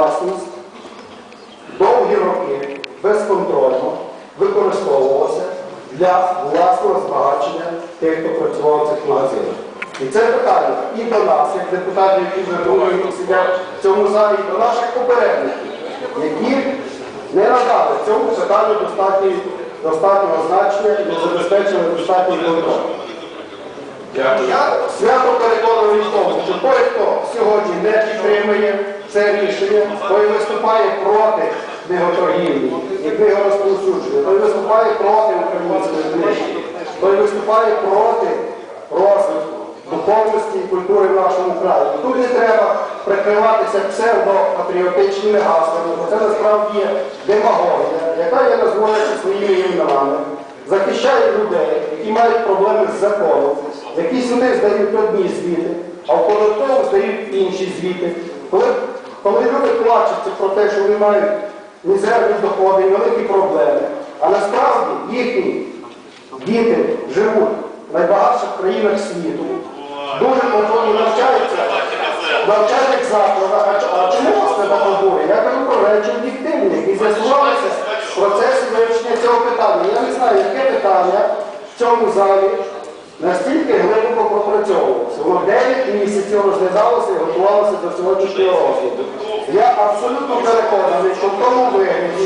власність довгі роки безконтрольно використовувалося для власного збагачення тих, хто працював в цих магазинах. І це питання і до нас, як депутатів, які думаю, сидять в цьому залі, і до наших попередників, які не надали цьому питанню достатнього значення і не забезпечили достатній контроль. Я свято переконаний в тому, що той, хто сьогодні не підтримує це рішення, той виступає проти книготоргівлі і книгорозповсюдження, той виступає проти української книги, той виступає проти розвитку духовності і культури в нашому краї. Тут не треба прикриватися псевдопатріотичними гаслами, бо це насправді є демагогія, яка є називається своїми іменами захищає людей, які мають проблеми з законом, які сюди здають одні звіти, а в податкову здають інші звіти. Коли, коли люди плачуться про те, що вони мають мізерні доходи, великі проблеми, а насправді їхні діти живуть в найбагатших країнах світу, дуже повинні навчаються навчальних закладах. А, чому вас це так? Я кажу про речі об'єктивні, які з'ясувалися питання. Я не знаю, яке питання в цьому залі настільки глибоко пропрацьовувалося. Воно 9 місяців розглядалося і готувалося до сьогоднішнього розгляду. Я абсолютно переконаний, що в тому вигляді,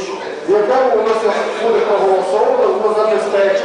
в якому воно буде проголосовано, воно забезпечить